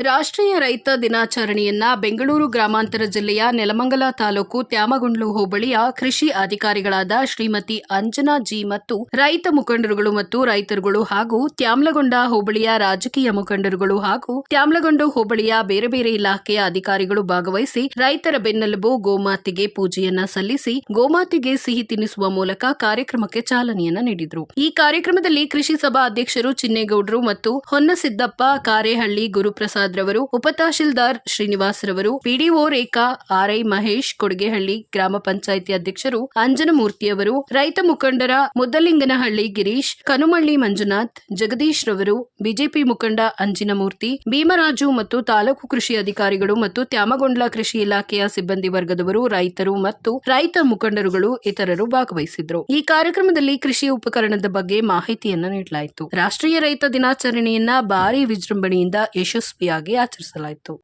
ರಾಷ್ಟ್ರೀಯ ರೈತ ದಿನಾಚರಣೆಯನ್ನ ಬೆಂಗಳೂರು ಗ್ರಾಮಾಂತರ ಜಿಲ್ಲೆಯ ನೆಲಮಂಗಲ ತಾಲೂಕು ತ್ಯಾಮಗುಂಡ್ಲು ಹೋಬಳಿಯ ಕೃಷಿ ಅಧಿಕಾರಿಗಳಾದ ಶ್ರೀಮತಿ ಅಂಜನಾ ಜಿ ಮತ್ತು ರೈತ ಮುಖಂಡರುಗಳು ಮತ್ತು ರೈತರುಗಳು ಹಾಗೂ ತ್ಯಾಮ್ಲಗೊಂಡ ಹೋಬಳಿಯ ರಾಜಕೀಯ ಮುಖಂಡರುಗಳು ಹಾಗೂ ತ್ಯಾಮ್ಲಗೊಂಡು ಹೋಬಳಿಯ ಬೇರೆ ಬೇರೆ ಇಲಾಖೆಯ ಅಧಿಕಾರಿಗಳು ಭಾಗವಹಿಸಿ ರೈತರ ಬೆನ್ನೆಲುಬು ಗೋಮಾತೆಗೆ ಪೂಜೆಯನ್ನ ಸಲ್ಲಿಸಿ ಗೋಮಾತೆಗೆ ಸಿಹಿ ತಿನ್ನಿಸುವ ಮೂಲಕ ಕಾರ್ಯಕ್ರಮಕ್ಕೆ ಚಾಲನೆಯನ್ನ ನೀಡಿದರು. ಈ ಕಾರ್ಯಕ್ರಮದಲ್ಲಿ ಕೃಷಿ ಸಭಾ ಅಧ್ಯಕ್ಷರು ಚಿನ್ನೇಗೌಡರು ಮತ್ತು ಹೊನ್ನಸಿದ್ದಪ್ಪ ಕಾರೇಹಳ್ಳಿ ಗುರುಪ್ರಸಾದ್ ರವರು ಉಪತಹಶೀಲ್ದಾರ್ ಶ್ರೀನಿವಾಸ್ ರವರು ಪಿಡಿಒ ರೇಖಾ, ಆರ್ಐ ಮಹೇಶ್ ಕೊಡುಗೆಹಳ್ಳಿ ಗ್ರಾಮ ಪಂಚಾಯಿತಿ ಅಧ್ಯಕ್ಷರು ಅಂಜನಮೂರ್ತಿಯವರು, ರೈತ ಮುಖಂಡರ ಮುದ್ದಲಿಂಗನಹಳ್ಳಿ ಗಿರೀಶ್, ಕನುಮಳ್ಳಿ ಮಂಜುನಾಥ್, ಜಗದೀಶ್ ರವರು, ಬಿಜೆಪಿ ಮುಖಂಡ ಅಂಜಿನಮೂರ್ತಿ, ಭೀಮರಾಜು ಮತ್ತು ತಾಲೂಕು ಕೃಷಿ ಅಧಿಕಾರಿಗಳು ಮತ್ತು ತ್ಯಾಮಗೊಂಡ್ಲ ಕೃಷಿ ಇಲಾಖೆಯ ಸಿಬ್ಬಂದಿ ವರ್ಗದವರು, ರೈತರು ಮತ್ತು ರೈತ ಮುಖಂಡರುಗಳು ಇತರರು ಭಾಗವಹಿಸಿದ್ರು ಈ ಕಾರ್ಯಕ್ರಮದಲ್ಲಿ ಕೃಷಿ ಉಪಕರಣದ ಬಗ್ಗೆ ಮಾಹಿತಿಯನ್ನು ನೀಡಲಾಯಿತು. ರಾಷ್ಟ್ರೀಯ ರೈತ ದಿನಾಚರಣೆಯನ್ನ ಭಾರಿ ವಿಜೃಂಭಣೆಯಿಂದ ಯಶಸ್ವಿಯಾಗಿ ಆಚರಿಸಲಾಯಿತು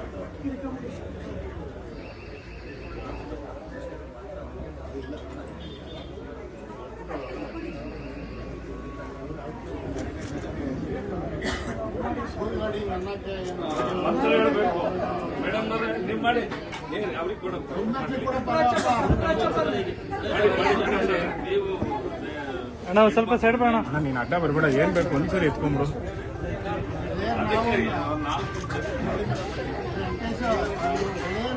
ಮಾಡಿ. ನೀವು ಅಣ್ಣ ಸ್ವಲ್ಪ ಸೈಡ್ ಬೇಡ ನೀನು ಅಡ್ಡ ಬರ್ಬೇಡ ಏನ್ ಬೇಕು ಒಂದ್ಸರಿ ಎತ್ಕೊಂಡ್ರು 여러분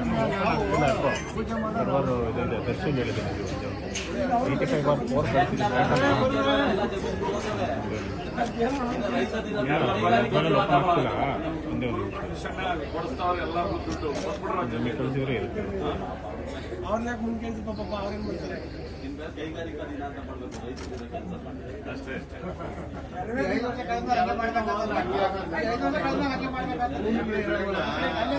이. ನಿಮಗೆ ಕಳಿಸಿದ್ರೆ ಇರುತ್ತೆ ಅಷ್ಟೇ ಅಂತ ಸೈಡಲ್ಲಿ ಇಟ್ಬಿಡಿ ಓಕೆ ಆ ಕಡೆಯಿಂದ ಸ್ವಲ್ಪ